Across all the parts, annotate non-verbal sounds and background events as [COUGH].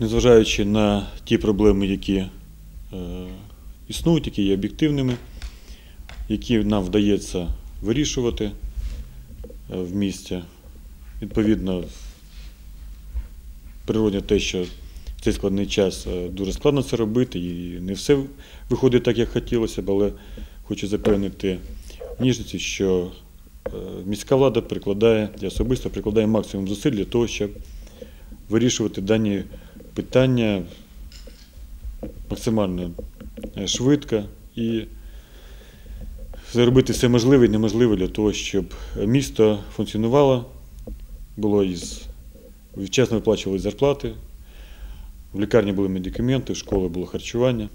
Незважаючи на ті проблеми, які е, існують, які є об'єктивними, які нам вдається вирішувати е, в місті. Відповідно, природне те, що в цей складний час е, дуже складно це робити, і не все виходить так, як хотілося б, але хочу запевнити ніжниці, що міська влада прикладає і особисто прикладає максимум зусиль для того, щоб вирішувати дані питання максимально е, швидко і зробити все можливе і неможливе для того, щоб місто функціонувало, було із вчасно виплачували зарплати, в лікарні були медикаменти, в школи було харчування.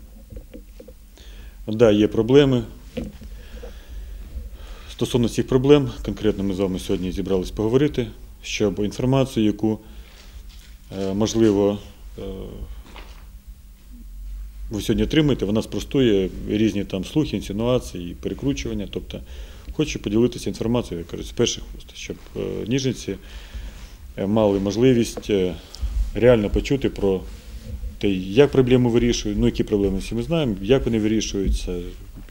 Так, да, є проблеми. Стосовно цих проблем, конкретно ми з вами сьогодні зібрались поговорити, щоб інформацію, яку е, можливо е, ви сьогодні отримаєте, вона спростує різні там слухи, інсинуації, перекручування. Тобто хочу поділитися інформацією, я кажу, з перших вуст, щоб е, ніжниці мали можливість реально почути про те, як проблеми вирішують, ну які проблеми всі ми знаємо, як вони вирішуються,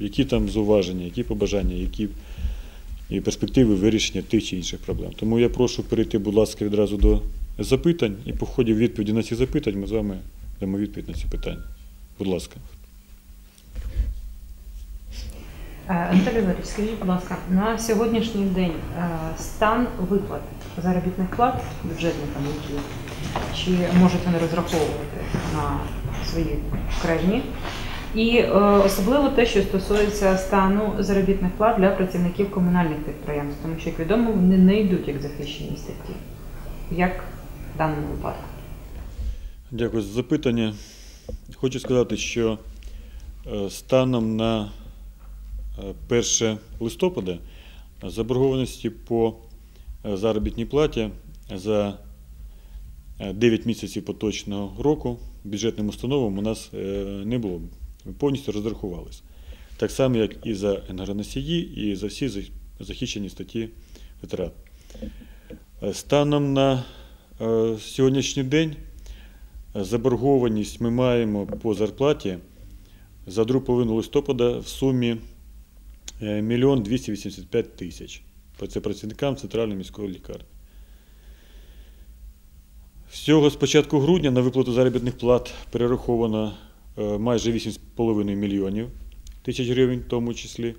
які там зауваження, які побажання, які і перспективи вирішення тих чи інших проблем. Тому я прошу перейти, будь ласка, відразу до запитань, і по ході відповіді на ці запитання ми з вами дамо відповідь на ці питання. Будь ласка. Е, Анатолій Валерійович, скажіть, будь ласка, на сьогоднішній день е, стан виплат заробітних плат бюджетникам, які чи можуть вони розраховувати на свої крайні? І е, особливо те, що стосується стану заробітних плат для працівників комунальних підприємств, тому що, як відомо, вони не йдуть як захищені статті. Як в даному випадку? Дякую за запитання. Хочу сказати, що е, станом на е, 1 листопада заборгованості по е, заробітній платі за е, 9 місяців поточного року бюджетним установам у нас е, не було. Повністю розрахувалися. Так само, як і за енергоносії, і за всі захищені статті витрат. Е, Станом на е, сьогоднішній день Заборгованість ми маємо по зарплаті за другу половину листопада в сумі 1 285 тисяч. Це працівникам центральної міської лікарні. Всього з початку грудня на виплату заробітних плат перераховано е, майже 8,5 мільйонів тисяч гривень, в тому числі.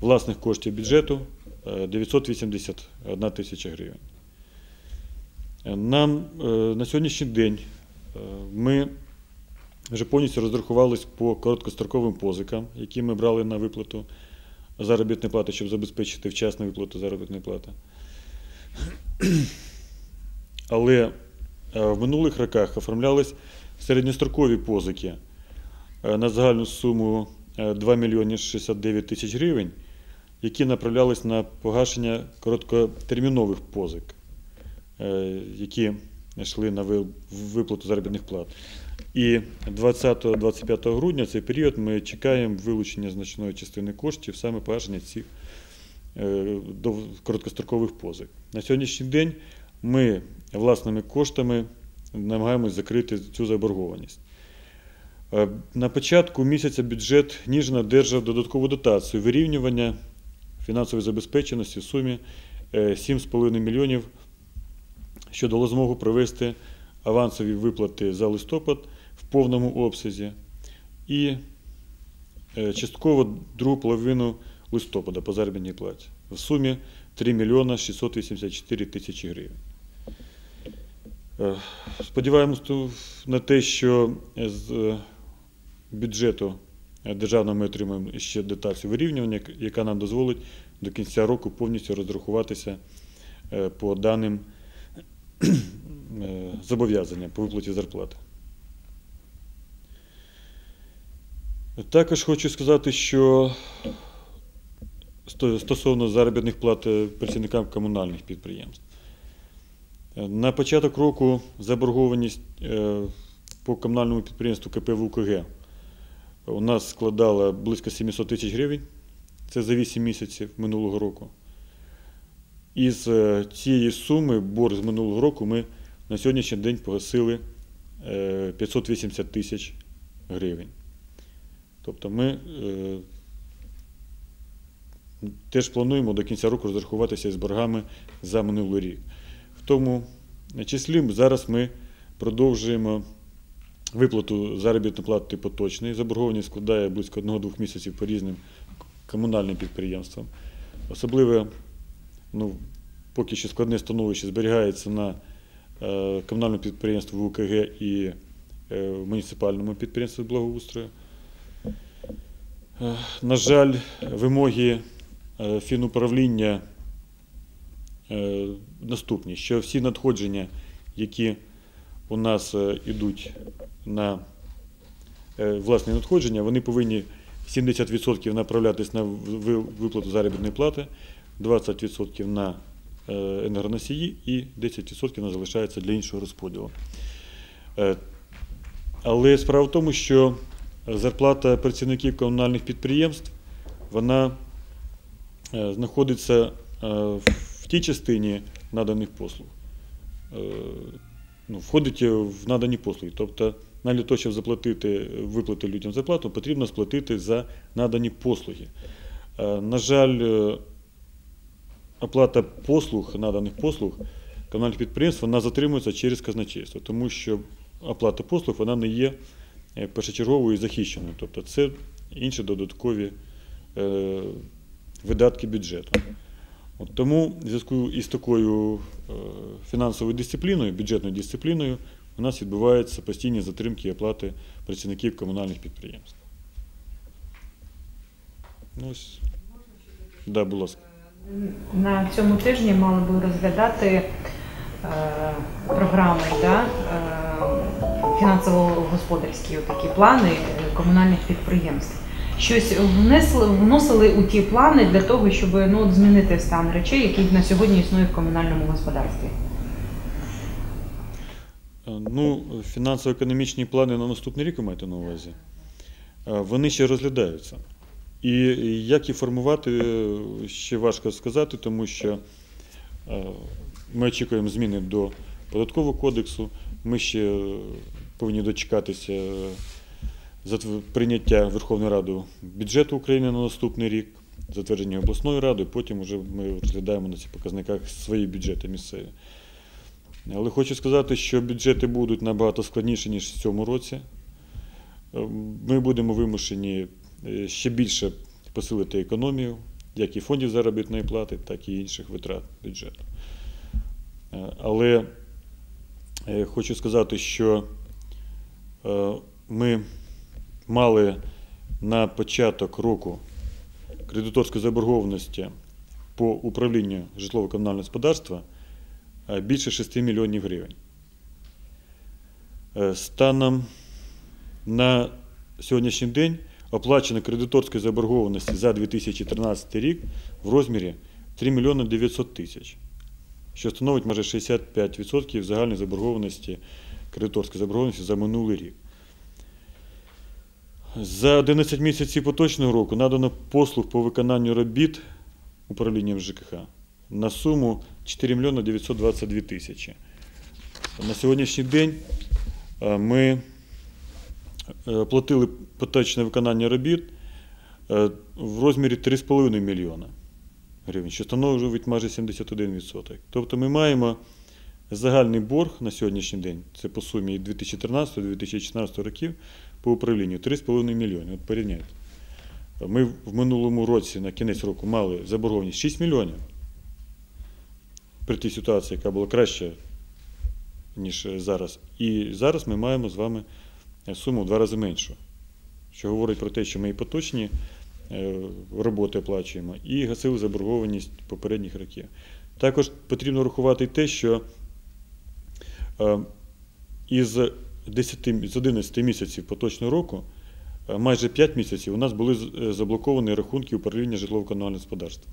Власних коштів бюджету е, 981 тисяча гривень. Нам е, на сьогоднішній день е, ми вже повністю розрахувались по короткостроковим позикам, які ми брали на виплату заробітної плати, щоб забезпечити вчасну виплату заробітної плати. [CLEARS THROAT] Але е, в минулих роках оформлялись середньострокові позики е, на загальну суму е, 2 мільйони 69 тисяч гривень, які направлялись на погашення короткотермінових позик е, які йшли на виплату заробітних плат. І 20-25 грудня цей період ми чекаємо вилучення значної частини коштів саме погашення цих е, короткострокових позик. На сьогоднішній день ми власними коштами намагаємось закрити цю заборгованість. Е, На початку місяця бюджет Ніжина держав додаткову дотацію вирівнювання фінансової забезпеченості в сумі е, 7,5 мільйонів що дало змогу провести авансові виплати за листопад в повному обсязі і е, частково другу половину листопада по заробітній платі в сумі 3 мільйона 684 тисячі гривень. Е, Сподіваємось на те, що з е, бюджету е, державного ми отримаємо ще дотацію вирівнювання, яка нам дозволить до кінця року повністю розрахуватися е, по даним е, зобов'язання по виплаті зарплати. Також хочу сказати, що стосовно заробітних плат е, працівникам комунальних підприємств. Е, На початок року заборгованість е, по комунальному підприємству КП ВУКГ у нас складала близько 700 тисяч гривень. Це за 8 місяців минулого року. із е, цієї суми борг з минулого року ми на сьогоднішній день погасили е, 580 тисяч гривень. Тобто ми теж плануємо до кінця року розрахуватися з боргами за минулий рік. Тому числі зараз ми продовжуємо виплату заробітної плати поточної. Заборгованість складає близько 1-2 місяців по різним комунальним підприємствам. Особливо ну, поки що складне становище зберігається на е, комунальному підприємстві УКГ і е, муніципальному підприємстві благоустрою. Е, На жаль, вимоги фінуправління наступні, що всі надходження, які у нас е, йдуть на е, власні надходження, вони повинні 70% направлятись на виплату заробітної плати, 20% на е, енергоносії і 10% на залишається для іншого розподілу. Е, Але справа в тому, що зарплата працівників комунальних підприємств вона е, знаходиться е, в тій частині наданих послуг. Е, Ну, входить в надані послуги. Тобто, навіть того, щоб заплатити, виплатити людям зарплату, потрібно сплатити за надані послуги. Е, На жаль, е, оплата послуг, наданих послуг комунальних підприємств, вона затримується через казначейство, тому що оплата послуг вона не є першочерговою і захищеною. Тобто це інші додаткові видатки бюджету. От тому в зв'язку із такою е, фінансовою дисципліною, бюджетною дисципліною, у нас відбуваються постійні затримки і оплати працівників комунальних підприємств. Ну, ось. Да, будь ласка. На цьому тижні мали би розглядати е, програми да, е, фінансово-господарські такі плани е, комунальних підприємств. Щось внесли, вносили у ті плани для того, щоб ну, от змінити стан речей, які на сьогодні існують в комунальному господарстві. Е, Ну, фінансово-економічні плани на наступний рік ви маєте на увазі. Е, Вони ще розглядаються. І як їх формувати, ще важко сказати, тому що е, ми очікуємо зміни до податкового кодексу. Ми ще повинні дочекатися прийняття Верховною Радою бюджету України на наступний рік, затвердження обласною радою, потім вже ми розглядаємо на цих показниках свої бюджети місцеві. Але хочу сказати, що бюджети будуть набагато складніші, ніж в цьому році. Е, Ми будемо вимушені е, ще більше посилити економію, як і фондів заробітної плати, так і інших витрат бюджету. Е, Але хочу сказати, що ми мали на початок року кредиторської заборгованості по управлінню житлово-комунального господарства е, більше 6 мільйонів гривень. Е, Станом на сьогоднішній день оплачено кредиторської заборгованості за 2013 рік в розмірі 3 мільйони 900 тисяч, що становить майже 65% загальної заборгованості кредиторської заборгованості за минулий рік. За 11 місяців поточного року надано послуг по виконанню робіт управлінням ЖКХ на суму 4 мільйони 922 тисячі. На сьогоднішній день е, ми е, платили поточне виконання робіт е, в розмірі 3,5 мільйона гривень, що становить майже 71%. Тобто ми маємо загальний борг на сьогоднішній день, це по сумі 2013-2016 років, по управлінню 3,5 мільйони. От порівняйте. Ми в минулому році на кінець року мали заборгованість 6 мільйонів. При тій ситуації, яка була краща, ніж зараз. І зараз ми маємо з вами суму в два рази меншу. Що говорить про те, що ми і поточні е, роботи оплачуємо, і гасили заборгованість попередніх років. Також потрібно рахувати те, що е, із 10, з 11 місяців поточного року е, майже 5 місяців у нас були е, заблоковані рахунки управління житлово-комунального господарства,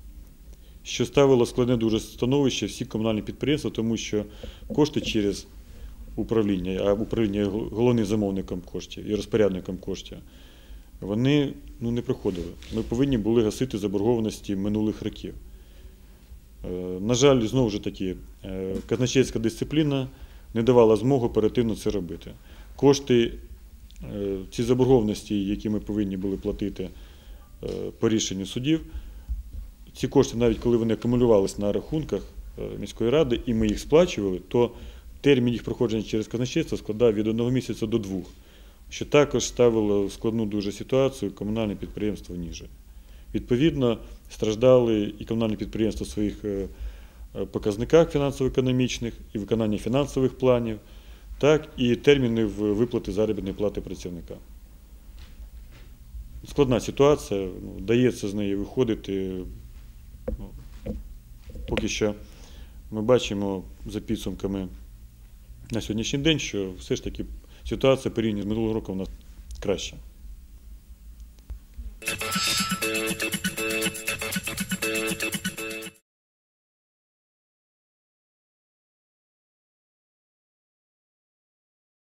що ставило складне дуже становище всі комунальні підприємства, тому що кошти через управління, а управління головним замовником коштів і розпорядником коштів, вони ну, не проходили. Ми повинні були гасити заборгованості минулих років. Е, На жаль, знову ж таки, казначейська дисципліна не давала змогу оперативно це робити. Кошти, е, ці заборгованості, які ми повинні були платити е, по рішенню судів, ці кошти, навіть коли вони акумулювалися на рахунках е, міської ради, і ми їх сплачували, то термін їх проходження через казначейство складав від одного місяця до двох, що також ставило в складну дуже ситуацію комунальне підприємство Ніже. Відповідно, страждали і комунальні підприємства своїх показниках фінансово-економічних і виконання фінансових планів, так і терміни виплати заробітної плати працівникам. Складна ситуація, ну, вдається з неї виходити. Ну, поки що ми бачимо за підсумками на сьогоднішній день, що все ж таки ситуація порівняно з минулого року у нас краща.